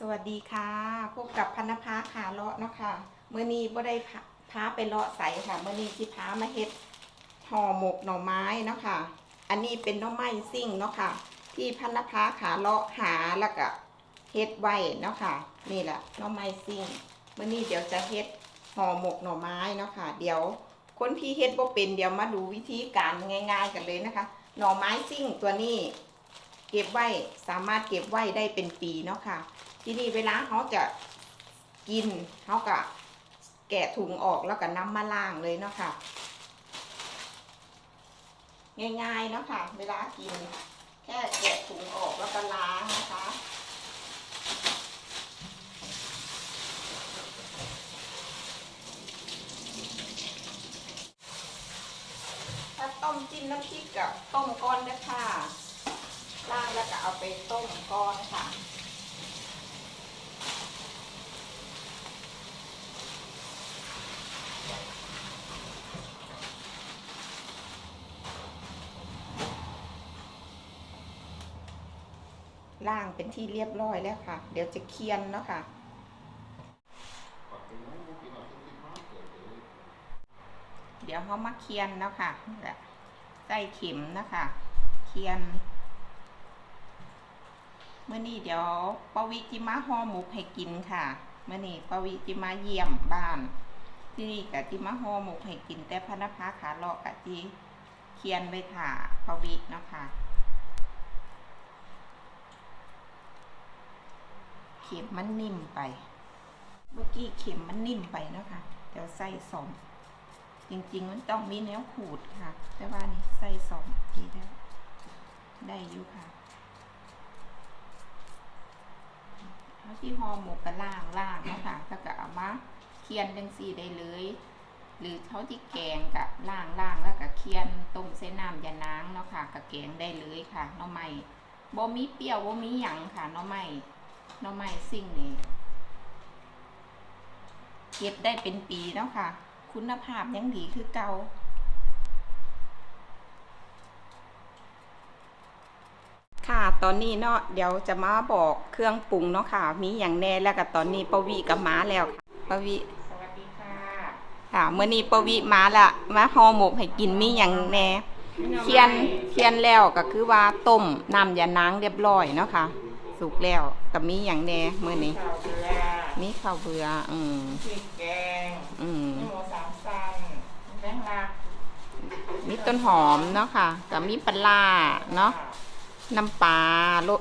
สวัสดีค่ะพบกับพันธภาขาเลาะเนาะค่ะเมื่อนี้บ่ได้พาพาไปเลาะใสค่ะเมื่อนี้ที่พามาเฮ็ดห่อหมกหน่อไม้เนาะค่ะ อันนี้เป็นหน่อไม้ซิ่งเนาะค่ะ ที่พันธภาขาเลาะหาแล้วก็เฮ็ดไว้เนาะค่ะ นี่แหละหน่อไม้ซิ่งเมื่อนี้เดี๋ยวจะเฮ็ดห่อหมกหน่อไม้เนาะค่ะ เดี๋ยวคนที่เฮ็ดบ่เป็นเดี๋ยวมาดูวิธีการง่าย ๆ กันเลยนะคะ หน่อไม้ซิ่งตัวนี้ เก็บไว้สามารถเก็บไว้ได้เป็นปีเนาะค่ะ ทีนี้เวลาเขาจะกินเขาก็แกะถุงออกแล้วก็นำมาล้างเลยเนาะค่ะ ง่ายๆเนาะค่ะ เวลากิน แค่แกะถุงออกแล้วก็ล้างนะคะถ้าต้มจิ้มน้ำพริกกับต้มก้อนนะคะล้างแล้วก็เอาไปต้มก้อนค่ะ ล่างเป็นที่เรียบร้อยแล้วค่ะ เดี๋ยวจะเคียนเนาะค่ะ เดี๋ยวเขามาเคียนเนาะค่ะใส่เข็มนะคะเคียนเมื่อนี้เดี๋ยวปวิจิมาห่อหมกให้กินค่ะเมื่อนี้ปวิจิมาเยี่ยมบ้าน ที่นี่กะจิมาห่อหมกให้กินแต่พนักพาขาเลาะกะจีเคียนไปถ่าปวิเนาะค่ะ เข็มมันนิ่มไป เมื่อกี้เข็มมันนิ่มไปนะคะเดี๋ยวใส่สองจริงๆมันต้องมีแนวขูดค่ะ แต่ว่านี่ใส่สองทีได้ได้อยู่ค่ะเอาที่ห่อหมกกระล่างล่างนะคะแล้วก็เอามาเคียนจังสี่ได้เลย หรือเขาที่แกงกับล่างล่างแล้วก็เคียนต้มเส้นน้ำยานางเนาะค่ะกับแกงได้เลยค่ะน้อไม้บ่มีเปรี้ยวบ่มีหยังค่ะน้อไม้ หน้อไม้สิ่งนี้เก็บได้เป็นปีเนาะค่ะ คุณภาพยังดีคือเก่าค่ะ ตอนนี้เนาะเดี๋ยวจะมาบอกเครื่องปรุงเนาะค่ะ มีอย่างแน่แล้วก็ตอนนี้ปวีกับม้าแล้วค่ะปวีสวัสดีค่ะ ค่ะเมื่อนี้ปวีมาละมาห่อหมกให้กินมีอย่างแน่เคียนเคียนแล้วก็คือว่าต้มน้ำยานางเรียบร้อยเนาะค่ะ สุกแล้วก็มีอย่างแน่เมื่อนี้ข้าวเกลือมีข้าวเบื่ออืมพริกแกงอืมมีหมูสามสันแป้งลามีต้นหอมเนาะค่ะกับมีปลาร้าเนาะน้ำปลารส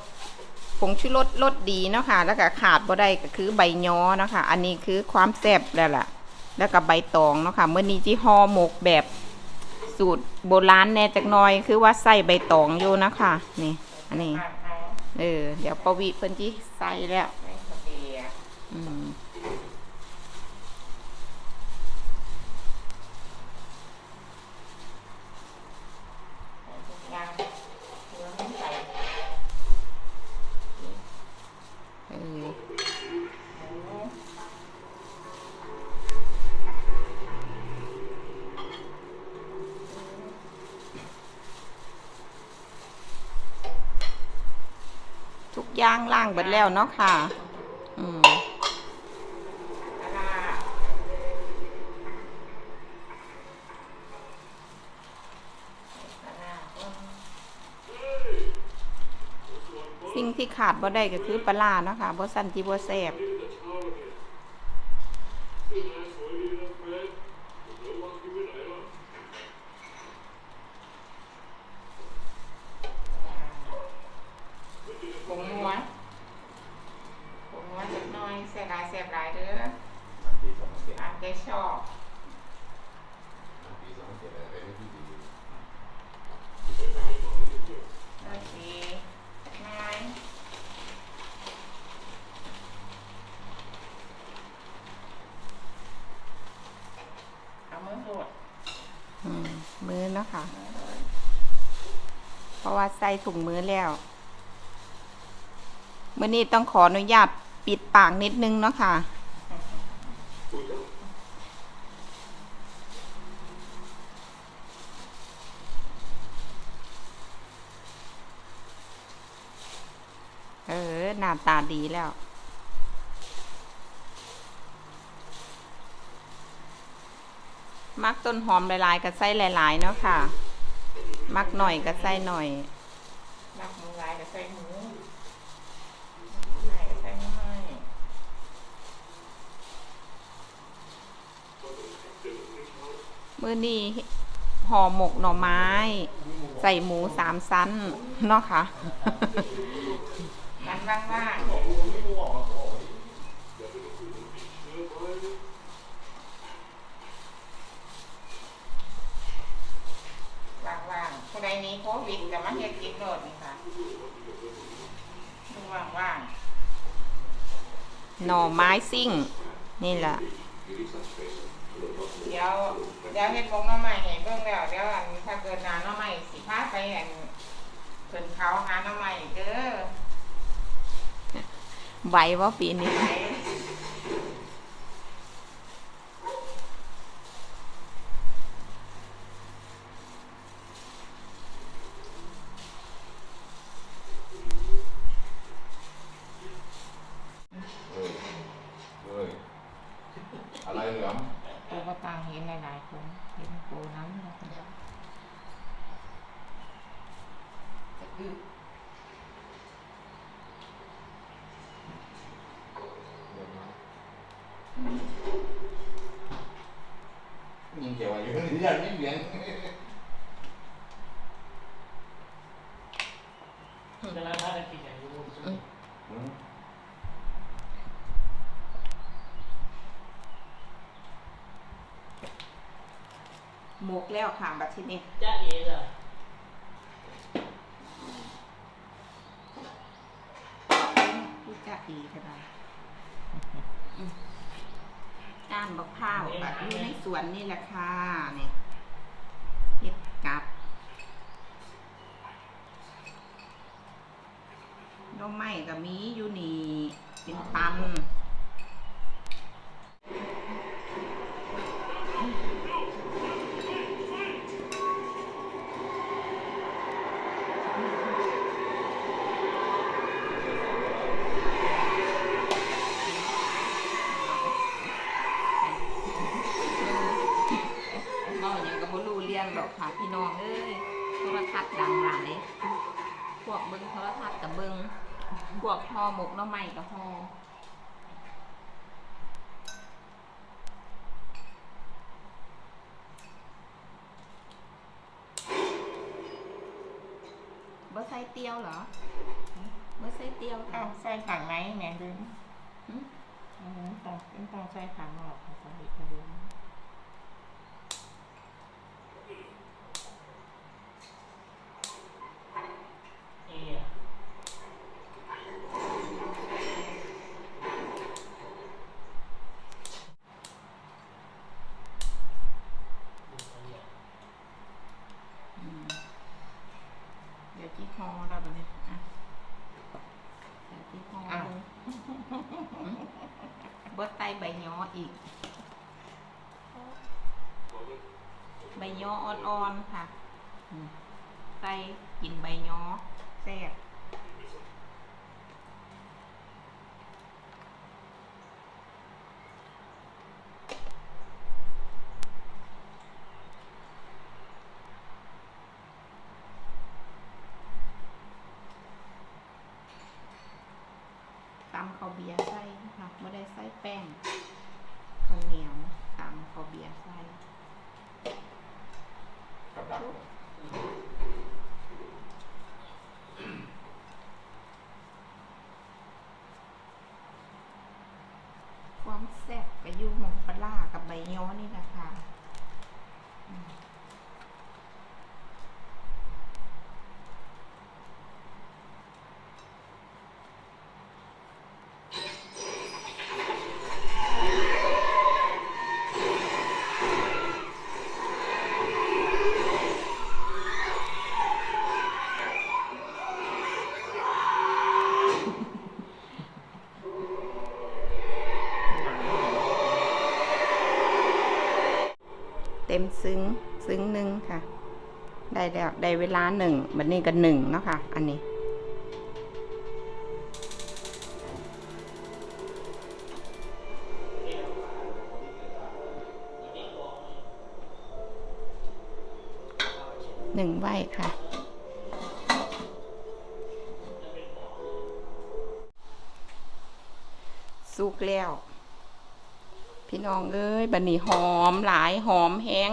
ผงชูรสรสดีเนาะค่ะ แล้วก็ขาดบ่ได้ก็คือใบย้อเนาะค่ะ อันนี้คือความแซ่บแล้วล่ะ แล้วก็ใบตองเนาะค่ะเมื่อนี้ที่ห่อหมกแบบสูตรโบราณแน่จักหน่อย คือว่าใส่ใบตองอยู่นะคะนี่ อันนี้อ่าน เอาเออ เดี๋ยวปวิเพิ่นที่ใส่แล้วไม่สเปียอืม ใส่ทุกอย่างเกลือไม่ใส่ เออ หมู ทุก อย่างล่างเบิดแล้วเนาะค่ะ อืมสิ่งที่ขาดบ่ได้ก็คือปลาร้าเนาะค่ะบ่สั่นที่บ่แซ่บ งนัวผงนัวจักหน่อยแซ่บหลายแซ่บหลายเด้ออ่านใจชอบโอเคนายเอามือโหดอืมมือเนาะค่ะ เพราะว่าใส่ถุงมือแล้ว เมื่อนี้ต้องขออนุญาตปิดปากนิดนึงเนาะค่ะ เออ หน้าตาดีแล้วมักต้นหอมหลายๆกับไส้หลาย ๆ เนาะค่ะ มักหน่อยกับไส้หน่อย มักหมูหลายกับส้หมู มื้อนี้ห่อหมกหน่อไม้ ใส่หมูสามชั้นเนาะค่ะมันว่างว่างว่างว่างๆผู้ใดหนี้โควิดจะมาเฮ็ดกินโลดนี่ค่ะดูว่างว่างหน่อไม้ซิ่ง นี่แหละๆเดี๋ยว เดี๋ยวเฮ็ดบงน้อใหม่เห้เบื้องแล้วเดี๋ยวอันถ้าเกิดนาน้อใหม่สิพาไปอันเพิ่นเขาหาน้อใหม่เด้อไหวว่าปีนี้ไปเอ้ยเอ้ยอะไรเหลือม ปูก็ตังเห็นหลายๆคนเห็นปูน้ำแล้วก็ ยิงเกี่ยวอะไรอ ยู่นี่ยังไม่เบียนกำลังพากันกินอย่างรู้อืมหมกแล้วค่ะบัดทีนี้จ้าเอ๋เหรอพูดจะดีก็ได้อืมก้านบักพร้าวบัดอยู่ในสวนนี่แหละค่ะนี่เห็ดกับดอกไม้ก็มีอยู่นี่เป็นตัน เมาอย่างกับบ่รู้เรื่องดอกค่ะพี่น้องเอ้ยโทรทัศน์ดังหลายพวกเบิ่งโทรทัศน์กับเบิ่งพวกห่อหมกหน้อไม้กับห่อบ่ใส่เตียวเหรอบ่ใส่เตียวเอาค่ะใส่ถังไหนแม่ดึงหึอืมต้องต้องใส่ถังออกใส่กระดูก เอ๋อะ อืมเดี๋ยวที่ห่อแล้วบัดนี้อะเดี๋ยวที่ห่อเบดไตใบยออีก ใบยออ่อนๆค่ะไตกินใบยอแซ่บ เบียร์ใส่ค่ะไม่ได้ใส่แป้งข้าวเหนียวตำข้าวเบียร์ใส่ กับดัก ความแซ่บไปอยู่หมองปลาร้ากับใบยอนี่แหละค่ะอืมเต็มซึ้งซึ้งหนึ่งค่ะ ได้แล้วได้เวลาหนึ่งบัดนี้ก็หนึ่งเนาะค่ะ อันนี้ หนึ่งไว้ค่ะสุกแล้ว พี่น้องเอ้ยบันนี้หอมหลายหอมแห้ง